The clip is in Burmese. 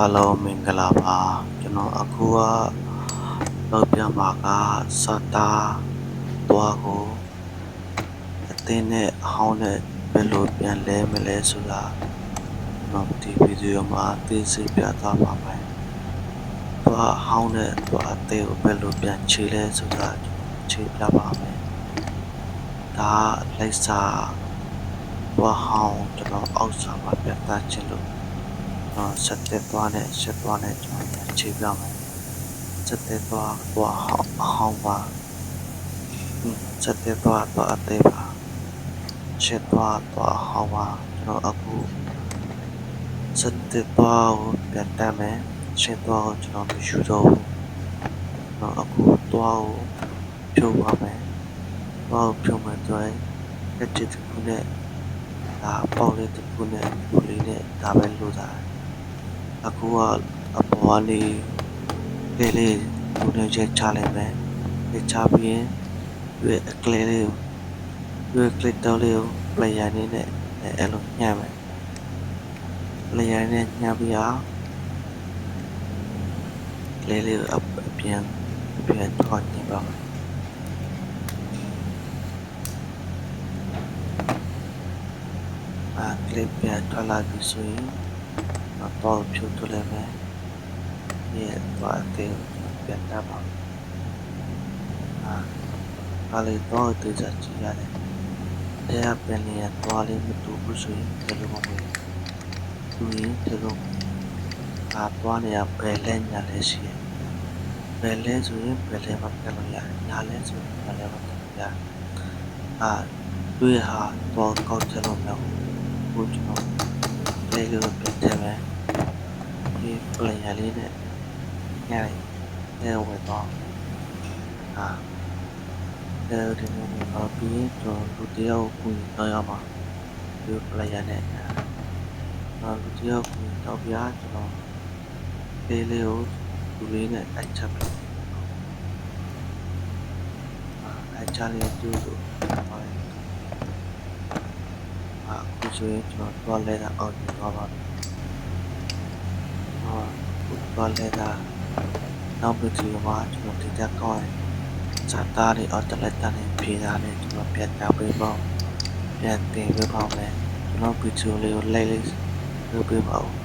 အားလုံးမင်္ဂလာပါကျွန်တော်အခုကလောက်ပြမှာကစတာသွားကိုအသင်းနဲ့အဟောင်းနဲ့ဘယ်လိုပြန်လဲမလဲဆိုတာကျွန်တော်ဒီဗီဒီယိုမှာသိစေပြသွားပါမယ်သွားအဟောင်းနဲ့သွားအသေးကိုဘယ်လိုပြန်ခြေလဲဆိုတာခြေပြပါမယ်ဒါလိုက်စာသွားဟောင်းကျွန်တော်အောက်စာမှာပြန်သားချင်လို့ တော့ဆက်သက်သွားနဲ့ဆက်သွားနဲ့ကျွန်တော်ပြန်ချိန်ပြမယ်ဆက်သက်သွားသွားဟောင်းအဟောင်းပါဟင်းဆက်သက်သွားသွားအသေးပါဆက်သွားသွားအဟောင်းပါကျွန်တော်အခုဆက်သက်သွားကိုပြန်တမ်းမယ်ဆက်သွားကိုကျွန်တော်မယူတော့ဘူးကျွန်တော်အခုသွားကိုဖြုတ်ပါမယ်သွားကိုဖြုတ်မယ်ဆိုရင်လက်ချစ်တစ်ခုနဲ့ဒါပေါက်လေးတစ်ခုနဲ့လူလေးနဲ့ဒါပဲလို့တာ အခုကအပေါ်ကနေလေးလေးလူနေချက်ချလိုက်မယ်။ချပြီးရင်ရွေးအကလေးလေးကိုရွေးကလစ်တော့လေးကို player နေနဲ့အဲ့လိုညှမ်းမယ်။ player နဲ့ညှမ်းပြီးအောင်လေးလေးကိုအပြန်အပြန်ထွက်နေပါမယ်။အာကလစ်ပြန်ထွက်လာပြီဆိုရင် တော့ဖြုတ်ထုတ်လိုက်မယ်။ရဲ့တော့အသေးပြန်တတ်ပါမယ်။အာဒါလေးတော့တေးစားကြည့်ရတယ်။တရားပြန်နေရတော့လေးမတူဘူးဆိုရင်ဒီလိုမဟုတ်ဘူး။သူရင်ဒီလိုအာသွားနေရဘယ်လဲညာလဲရှိရ။ဘယ်လဲဆိုရင်ဘယ်လဲမပြတ်လို့ရတယ်။ညာလဲဆိုရင်ညာလဲမပြတ်လို့ရတယ်။အာတွေ့ဟာတော့ကောက်ချက်လို့မရဘူး။ဘုကျွန်တော်လေး လိုပြန်တယ်မယ်။ဒီ player လေးနဲ့ညလိုက်နေဝင်တော့အာအဲဒီလိုမျိုးပြီးတော့လူတယောက်ကိုတော့ရမှာဒီ player နဲ့အာလူတယောက်ကိုတော့ပြကျွန်တော်လေးလေးကိုလူလေးနဲ့အိုက်ချက်ပြီအာအိုက်ချလေးတူတူပါတယ်အာအခုဆိုရင်ကျွန်တော်တော့လဲတာအောက်နေသွားပါပြီအာ တော့လဲတာနောက်ပြီးဒီမှာကျွန်တော်ဒီတက်ကောင်းစတားလေးအော်တလက်တန်းလေးဖြေတာလေးကျွန်တော်ပြန်တောက်ပေးပေါ့ပြန်တင်ပေးပါမယ်ကျွန်တော်ဗီဒီယိုလေးကိုလိုက်လိုက်လုပ်ပေးပါဦး